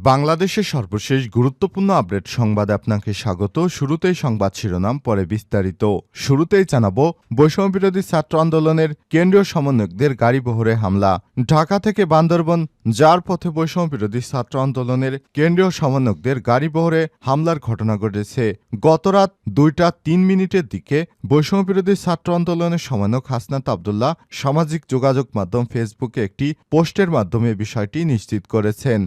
বাংলাদেশের সর্বশেষ গুরুত্বপূর্ণ আপডেট সংবাদ আপনাকে স্বাগত। শুরুতেই সংবাদ শিরোনাম, পরে বিস্তারিত। শুরুতেই জানাব, বৈষম্যবিরোধী ছাত্র আন্দোলনের কেন্দ্রীয় সমন্বয়কদের গাড়ি বহরে হামলা। ঢাকা থেকে বান্দরবন যার পথে বৈষম্যবিরোধী ছাত্র আন্দোলনের কেন্দ্রীয় সমন্বয়কদের গাড়ি বহরে হামলার ঘটনা ঘটেছে। গতরাত দুইটা তিন মিনিটের দিকে বৈষম্যবিরোধী ছাত্র আন্দোলনের সমন্বয়ক হাসনাত আবদুল্লাহ সামাজিক যোগাযোগ মাধ্যম ফেসবুকে একটি পোস্টের মাধ্যমে বিষয়টি নিশ্চিত করেছেন।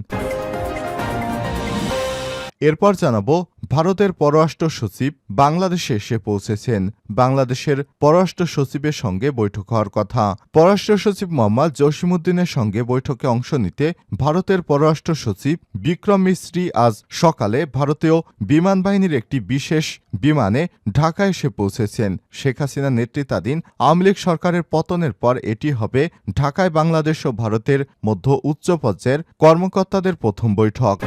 এরপর জানাব ভারতের পররাষ্ট্র সচিব বাংলাদেশে এসে পৌঁছেছেন। বাংলাদেশের পররাষ্ট্র সচিবের সঙ্গে বৈঠক হওয়ার কথা। পররাষ্ট্র সচিব মোহাম্মদ জসিমুদ্দিনের সঙ্গে বৈঠকে অংশ নিতে ভারতের পররাষ্ট্র সচিব বিক্রম মিস্ত্রি আজ সকালে ভারতীয় বিমান বাহিনীর একটি বিশেষ বিমানে ঢাকা এসে পৌঁছেছেন। শেখ হাসিনা নেতৃত্বাধীন আওয়ামী লীগ সরকারের পতনের পর এটি হবে ঢাকায় বাংলাদেশ ও ভারতের মধ্য উচ্চ পর্যায়ের কর্মকর্তাদের প্রথম বৈঠক।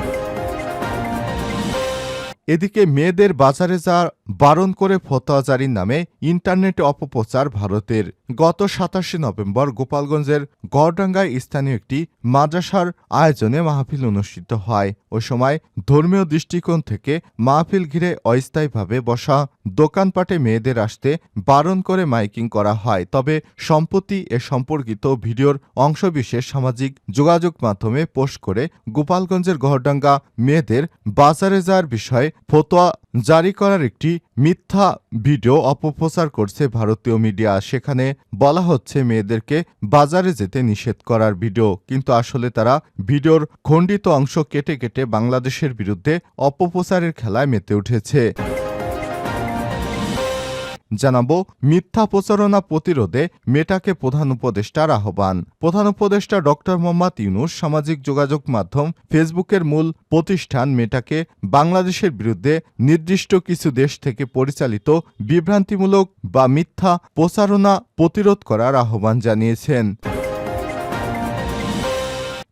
এদিকে মেয়েদের বাজারে যা বারণ করে ফতোয়া জারির নামে ইন্টারনেটে অপপ্রচার ভারতের। গত সাতাশে নভেম্বর গোপালগঞ্জের গড়ডাঙ্গায় স্থানীয় একটি মাদ্রাসার আয়োজনে মাহফিল অনুষ্ঠিত হয়। ওই সময় ধর্মীয় দৃষ্টিকোণ থেকে মাহফিল ঘিরে অস্থায়ীভাবে বসা দোকানপাটে মেয়েদের আসতে বারণ করে মাইকিং করা হয়। তবে সম্প্রতি এ সম্পর্কিত ভিডিওর অংশবিশেষ সামাজিক যোগাযোগ মাধ্যমে পোস্ট করে গোপালগঞ্জের গহরডাঙ্গা মেয়েদের বাজারে যাওয়ার বিষয়ে ফতোয়া জারি করার একটি মিথ্যা ভিডিও অপপ্রচার করছে ভারতীয় মিডিয়া। সেখানে বলা হচ্ছে, মেয়েদেরকে বাজারে যেতে নিষেধ করার ভিডিও। কিন্তু আসলে তারা ভিডিওর খণ্ডিত অংশ কেটে কেটে বাংলাদেশের বিরুদ্ধে অপপ্রচারের খেলায় মেতে উঠেছে। জানাব, মিথ্যা প্রচারণা প্রতিরোধে মেটাকে প্রধান উপদেষ্টার আহ্বান। প্রধান উপদেষ্টা ডক্টর মোহাম্মদ ইউনুস সামাজিক যোগাযোগ মাধ্যম ফেসবুকের মূল প্রতিষ্ঠান মেটাকে বাংলাদেশের বিরুদ্ধে নির্দিষ্ট কিছু দেশ থেকে পরিচালিত বিভ্রান্তিমূলক বা মিথ্যা প্রচারণা প্রতিরোধ করার আহ্বান জানিয়েছেন।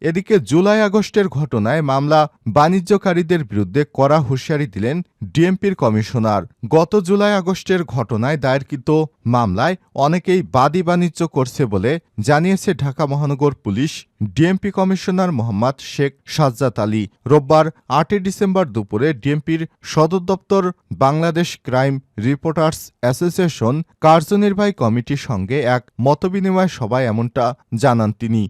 এদিকে জুলাই আগস্টের ঘটনায় মামলা বাণিজ্যকারীদের বিরুদ্ধে কড়া হুঁশিয়ারি দিলেন ডিএমপির কমিশনার। গত জুলাই আগস্টের ঘটনায় দায়েরকৃত মামলায় অনেকেই বাদী বাণিজ্য করছে বলে জানিয়েছে ঢাকা মহানগর police. DMP commissioner Mohammad Sheikh Sajjad Ali. রোববার আটই ডিসেম্বর দুপুরে ডিএমপির সদর দপ্তর বাংলাদেশ ক্রাইম রিপোর্টার্স অ্যাসোসিয়েশন কার্যনির্বাহী কমিটির সঙ্গে এক মতবিনিময় সভায় এমনটা জানান তিনি।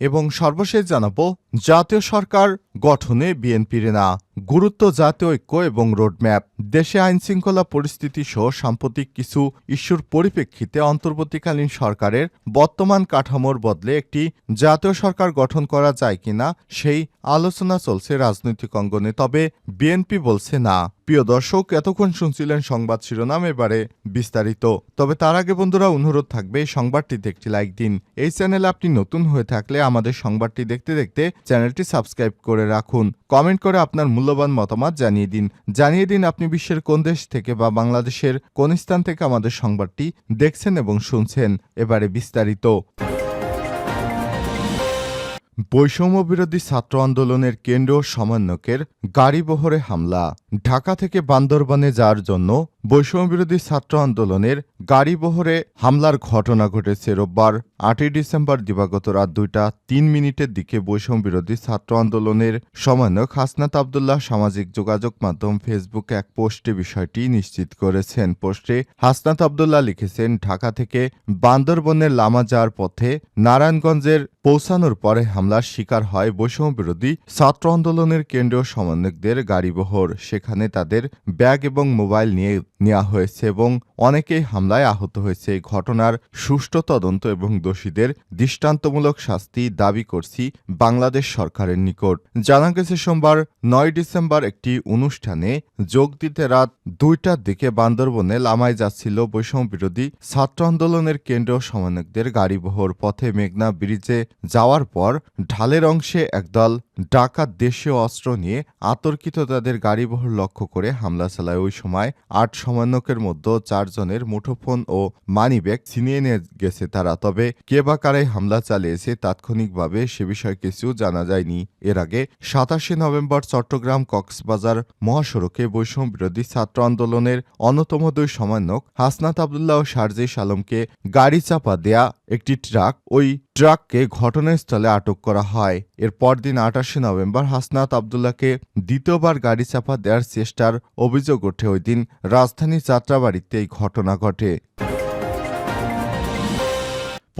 এবং সর্বশেষ জানাব জাতীয় সরকার গঠনে বিএনপির না গুরুত্ব জাতীয় ঐক্য এবং রোডম্যাপ, দেশে আইনশৃঙ্খলা পরিস্থিতি সহ সাম্প্রতিক কিছু ইস্যুর পরিপ্রেক্ষিতে অন্তর্বর্তীকালীন সরকারের বর্তমান কাঠামোর বদলে একটি জাতীয় সরকার গঠন করা যায় কিনা সেই আলোচনা চলছে রাজনৈতিক অঙ্গনে। তবে বিএনপি বলছে না। প্রিয় দর্শক, এতক্ষণ শুনছিলেন সংবাদ শিরোনাম, এবারে বিস্তারিত। তবে তার আগে বন্ধুরা, অনুরোধ থাকবে এই সংবাদটিতে একটি লাইক দিন। এই চ্যানেলে আপনি নতুন হয়ে থাকলে আমাদের সংবাদটি দেখতে দেখতে চ্যানেলটি সাবস্ক্রাইব করে রাখুন। কমেন্ট করে আপনার মূল্যবান মতামত জানিয়ে দিন। জানিয়ে দিন আপনি বিশ্বের কোন দেশ থেকে বা বাংলাদেশের কোন স্থান থেকে আমাদের সংবাদটি দেখছেন এবং শুনছেন। এবারে বিস্তারিত। বৈষম্য বিরোধী ছাত্র আন্দোলনের কেন্দ্র সমন্বয়কের গাড়িবহরে হামলা। ঢাকা থেকে বান্দরবানে যাওয়ার জন্য বৈষম্যবিরোধী ছাত্র আন্দোলনের গাড়িবহরে হামলার ঘটনা ঘটেছে রোববার, আটই ডিসেম্বর দিবাগত রাত দুইটা তিন মিনিটের দিকে বৈষম্যবিরোধী ছাত্র আন্দোলনের সমন্বয়ক হাসনাত আবদুল্লাহ সামাজিক যোগাযোগ মাধ্যম ফেসবুকে এক পোস্টে বিষয়টি নিশ্চিত করেছেন। পোস্টে হাসনাত আবদুল্লাহ লিখেছেন, ঢাকা থেকে বান্দরবনের লামা যাওয়ার পথে নারায়ণগঞ্জের পৌঁছানোর পরে হামলার শিকার হয় বৈষম্যবিরোধী ছাত্র আন্দোলনের কেন্দ্রীয় সমন্বয়কদের গাড়িবহর সেখানে তাদের ব্যাগ এবং মোবাইল নিয়ে নেওয়া হয়েছে এবং অনেকেই হামলায় আহত হয়েছে। এই ঘটনার সুষ্ঠু তদন্ত এবং দোষীদের দৃষ্টান্তমূলক শাস্তি দাবি করছি বাংলাদেশ সরকারের নিকট। জানা গেছে, সোমবার নয় ডিসেম্বর একটি অনুষ্ঠানে যোগ দিতে রাত দুইটার দিকে বান্দরবনে লামায় যাচ্ছিল বৈষম্য বিরোধী ছাত্র আন্দোলনের কেন্দ্রীয় সমন্বয়কদের গাড়িবহর। পথে মেঘনা ব্রিজে যাওয়ার পর ঢালের অংশে একদল ডাকাত দেশীয় অস্ত্র নিয়ে আতর্কিত তাদের গাড়িবহর লক্ষ্য করে হামলা চালায়। ওই সময় আট সমন্বয়কের মধ্যে চারজনের মুঠোফোন ও মানিব্যাগ ছিনিয়ে নিয়ে গেছে তারা। তবে কে বা কারাই হামলা চালিয়েছে তাৎক্ষণিকভাবে সে বিষয়ে কিছু জানা যায়নি। এর আগে সাতাশে নভেম্বর চট্টগ্রাম কক্সবাজার মহাসড়কে বৈষম্য বিরোধী ছাত্র আন্দোলনের অন্যতম দুই সমন্বয়ক হাসনাত আবদুল্লাহ ও শারজিস আলমকে গাড়ি চাপা দেয়া একটি ট্রাক, ওই ট্রাককে ঘটনাস্থলে আটক করা হয়। এর পরদিন আঠাশে নভেম্বর হাসনাত আবদুল্লাহকে দ্বিতীয়বার গাড়ি চাপা দেওয়ার চেষ্টার অভিযোগ ওঠে। ওই দিন রাজধানী যাত্রাবাড়িতে এই ঘটনা ঘটে।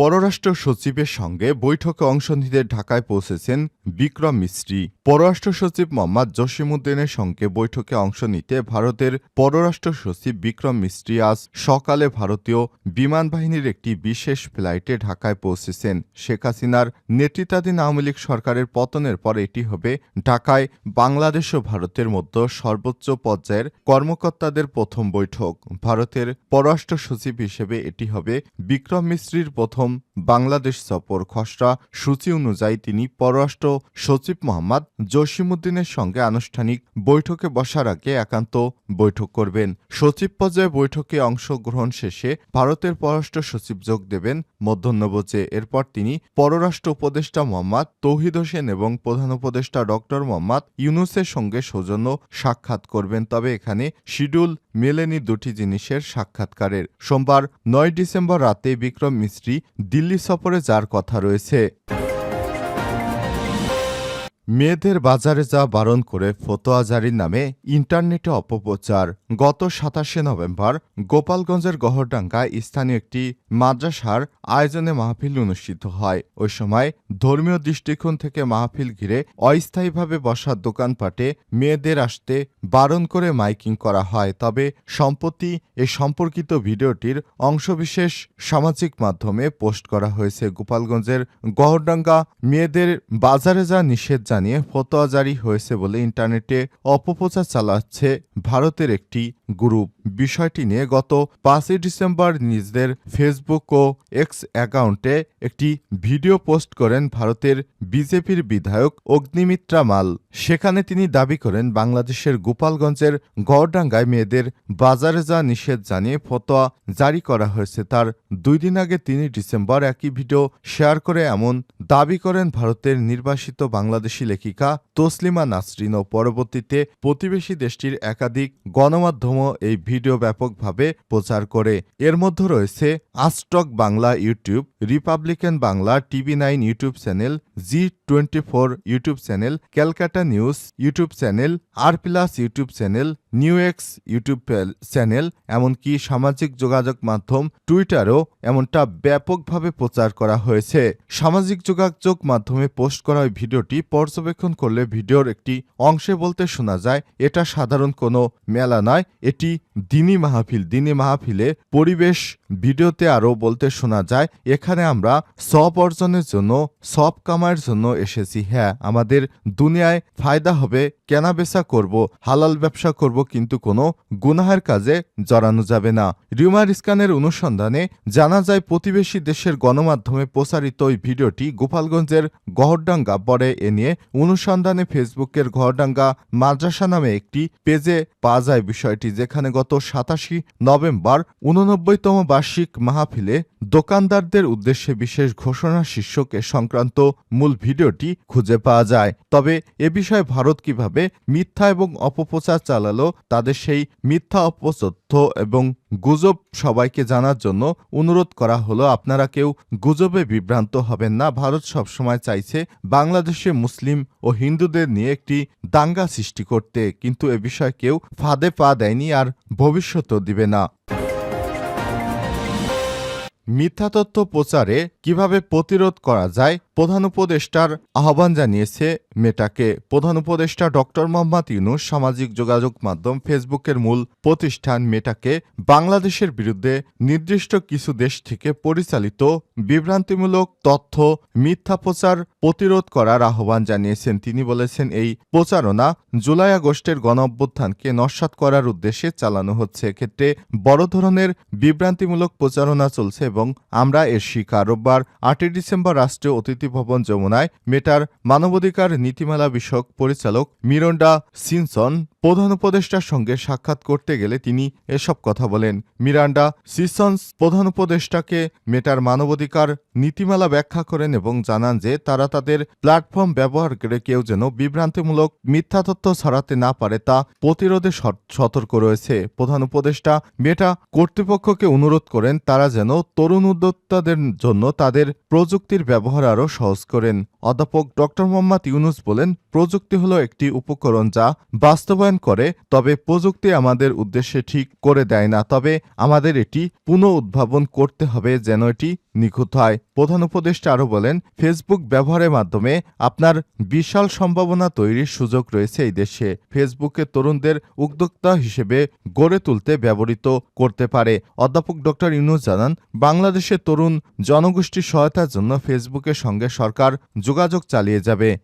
পররাষ্ট্র সচিবের সঙ্গে বৈঠকে অংশ নিতে ঢাকায় পৌঁছেছেন বিক্রম মিস্ত্রি। পররাষ্ট্র সচিব মোহাম্মদ জসিমুদ্দিনের সঙ্গে বৈঠকে অংশ নিতে ভারতের পররাষ্ট্র সচিব বিক্রম মিস্ত্রি আজ সকালে ভারতীয় বিমান বাহিনীর একটি বিশেষ ফ্লাইটে ঢাকায় পৌঁছেছেন। শেখ হাসিনার নেতৃত্বাধীন আওয়ামী লীগ সরকারের পতনের পর এটি হবে ঢাকায় বাংলাদেশ ও ভারতের মধ্যে সর্বোচ্চ পর্যায়ের কর্মকর্তাদের প্রথম বৈঠক। ভারতের পররাষ্ট্র সচিব হিসেবে এটি হবে বিক্রম মিস্ত্রির প্রথম বাংলাদেশ সফর খসড়া সূচি অনুযায়ী তিনি পররাষ্ট্র সচিব মোহাম্মদ জসিমুদ্দিনের সঙ্গে আনুষ্ঠানিক বৈঠকে বসার আগে একান্ত বৈঠক করবেন। সচিব পর্যায়ে বৈঠকে অংশগ্রহণ শেষে ভারতের পররাষ্ট্র সচিব যোগ দেবেন মধ্যাহ্নভোজে এরপর তিনি পররাষ্ট্র উপদেষ্টা মোহাম্মদ তৌহিদ হোসেন এবং প্রধান উপদেষ্টা ডক্টর মোহাম্মদ ইউনুসের সঙ্গে সৌজন্য সাক্ষাৎ করবেন। তবে এখানে শিডিউল মেলেনি দুটি জিনিসের সাক্ষাৎকারের। সোমবার, নয় ডিসেম্বর রাতে বিক্রম মিস্ত্রি দিল্লি সফরে যার কথা রয়েছে। মেয়েদের বাজারে যা বারণ করে ফতোয়া জারির নামে ইন্টারনেটে অপপ্রচার। গত সাতাশে নভেম্বর গোপালগঞ্জের গহরডাঙ্গায় স্থানীয় একটি মাদ্রাসার আয়োজনে মাহফিল অনুষ্ঠিত হয়। ওই সময় ধর্মীয় দৃষ্টিকোণ থেকে মাহফিল ঘিরে অস্থায়ীভাবে বসা দোকানপাটে মেয়েদের আসতে বারণ করে মাইকিং করা হয়। তবে সম্প্রতি এ সম্পর্কিত ভিডিওটির অংশবিশেষ সামাজিক মাধ্যমে পোস্ট করা হয়েছে। গোপালগঞ্জের গহরডাঙ্গা মেয়েদের বাজারে যা নিষেধ জানিয়ে ফতোয়া জারি হয়েছে বলে ইন্টারনেটে অপপ্রচার চালাচ্ছে ভারতের একটি গ্রুপ বিষয়টি নিয়ে গত পাঁচই ডিসেম্বর নিজেদের ফেসবুক ও এক্স অ্যাকাউন্টে একটি ভিডিও পোস্ট করেন ভারতের বিজেপির বিধায়ক অগ্নিমিত্রা মাল। সেখানে তিনি দাবি করেন, বাংলাদেশের গোপালগঞ্জের গড়ডাঙ্গায় মেয়েদের বাজারে যা নিষেধ জানিয়ে ফতোয়া জারি করা হয়েছে। তার দুই দিন আগে তিনি ডিসেম্বর একই ভিডিও শেয়ার করে এমন দাবি করেন ভারতের নির্বাসিত বাংলাদেশি লেখিকা তসলিমা নাসরিন ও পরবর্তীতে প্রতিবেশী দেশটির একাধিক গণমাধ্যমও এই ভিডিও ব্যাপকভাবে প্রচার করে। এর মধ্যে রয়েছে আস্টক Bangla YouTube Republican Bangla TV nine YouTube channel, Zee twenty four YouTube channel, Calcutta news YouTube channel, আর plus YouTube channel, new X YouTube channel, এমনকি সামাজিক যোগাযোগ মাধ্যম টুইটারও এমনটা ব্যাপকভাবে প্রচার করা হয়েছে। সামাজিক যোগাযোগ মাধ্যমে পোস্ট করা ওই ভিডিওটি পর্যবেক্ষণ করলে ভিডিওর একটি অংশে বলতে শোনা যায়, এটা সাধারণ কোনো মেলা নয়, এটি দিনী মাহফিল। দিনী মাহফিলে পরিবেশ ভিডিওতে আরও বলতে শোনা যায়, এখানে আমরা সব অর্জনের জন্য, সব কামাইয়ের জন্য এসেছি। হ্যাঁ আমাদের দুনিয়ায় ফায়দা হবে, কেনাবেচা করব, হালাল ব্যবসা করব, কিন্তু কোনো গুনাহের কাজে জড়ানো যাবে না। রিউমার স্ক্যানের অনুসন্ধানে জানা যায়, প্রতিবেশী দেশের গণমাধ্যমে প্রচারিত ওই ভিডিওটি গোপালগঞ্জের গহরডাঙ্গা পরে এ নিয়ে অনুসন্ধানে ফেসবুকের গহরডাঙ্গা মাদ্রাসা নামে একটি পেজে পাওয়া যায় বিষয়টি, যেখানে গত সাতাশি নভেম্বর উননব্বইতম বার্ষিক মাহফিলে দোকানদারদের উদ্দেশ্যে বিশেষ ঘোষণা শীর্ষক সংক্রান্ত মূল ভিডিওটি খুঁজে পাওয়া যায়। তবে এ বিষয়ে ভারত কীভাবে মিথ্যা এবং অপপ্রচার চালালো, তাদের সেই মিথ্যা অপতথ্য এবং গুজব সবাইকে জানার জন্য অনুরোধ করা হলো, আপনারা কেউ গুজবে বিভ্রান্ত হবেন না। ভারত সবসময় চাইছে বাংলাদেশে মুসলিম ও হিন্দুদের নিয়ে একটি দাঙ্গা সৃষ্টি করতে, কিন্তু এ বিষয়ে কেউ ফাঁদে পা দেয়নি আর ভবিষ্যতও দিবে না। মিথ্যা তথ্য প্রচারে কীভাবে প্রতিরোধ করা যায়, প্রধান উপদেষ্টার আহ্বান জানিয়েছে মেটাকে। প্রধান উপদেষ্টা ডক্টর মোহাম্মদ ইউনুস সামাজিক যোগাযোগ মাধ্যম ফেসবুকের মূল প্রতিষ্ঠান মেটাকে বাংলাদেশের বিরুদ্ধে নির্দিষ্ট কিছু দেশ থেকে পরিচালিত বিভ্রান্তিমূলক তথ্য মিথ্যা প্রচার প্রতিরোধ করার আহ্বান জানিয়েছেন তিনি বলেছেন, এই প্রচারণা জুলাই আগস্টের গণ অভ্যুত্থানকে নস্যাৎ করার উদ্দেশ্যে চালানো হচ্ছে। এক্ষেত্রে বড় ধরনের বিভ্রান্তিমূলক প্রচারণা চলছে এবং আমরা এর শিকার। রোববার আটই ডিসেম্বর রাষ্ট্রীয় অতিথি ভবন যমুনায় মেটার মানবাধিকার নীতিমালা বিষয়ক পরিচালক মিরন্ডা সিনসন প্রধান উপদেষ্টার সঙ্গে সাক্ষাৎ করতে গেলে তিনি এসব কথা বলেন। মিরান্ডা সিসন্স প্রধান উপদেষ্টাকে মেটার মানবাধিকার নীতিমালা ব্যাখ্যা করেন এবং জানান যে তারা তাদের প্ল্যাটফর্ম ব্যবহার করে কেউ যেন বিভ্রান্তিমূলক মিথ্যা তথ্য ছড়াতে না পারে তা প্রতিরোধে সত- সতর্ক রয়েছে। প্রধান উপদেষ্টা মেটা কর্তৃপক্ষকে অনুরোধ করেন তারা যেন তরুণ উদ্যোক্তাদের জন্য তাদের প্রযুক্তির ব্যবহার আরও সহজ করেন। অধ্যাপক ড মোহাম্মদ ইউনুস বলেন, প্রযুক্তি হলো একটি উপকরণ যা বাস্তবায়ন করে, তবে প্রযুক্তি আমাদের উদ্দেশ্যে ঠিক করে দেয় না। তবে আমাদের এটি পুনঃ উদ্ভাবন করতে হবে যেন এটি নিখুঁত হয়। প্রধান উপদেষ্টা আরও বলেন, ফেসবুক ব্যবহারের মাধ্যমে আপনার বিশাল সম্ভাবনা তৈরির সুযোগ রয়েছে এই দেশে। ফেসবুকে তরুণদের উদ্যোক্তা হিসেবে গড়ে তুলতে ব্যবহৃত করতে পারে। অধ্যাপক ড. ইউনুস জানান বাংলাদেশের তরুণ জনগোষ্ঠীর সহায়তার জন্য ফেসবুকের সঙ্গে সরকার যোগাযোগ চালিয়ে যাবে।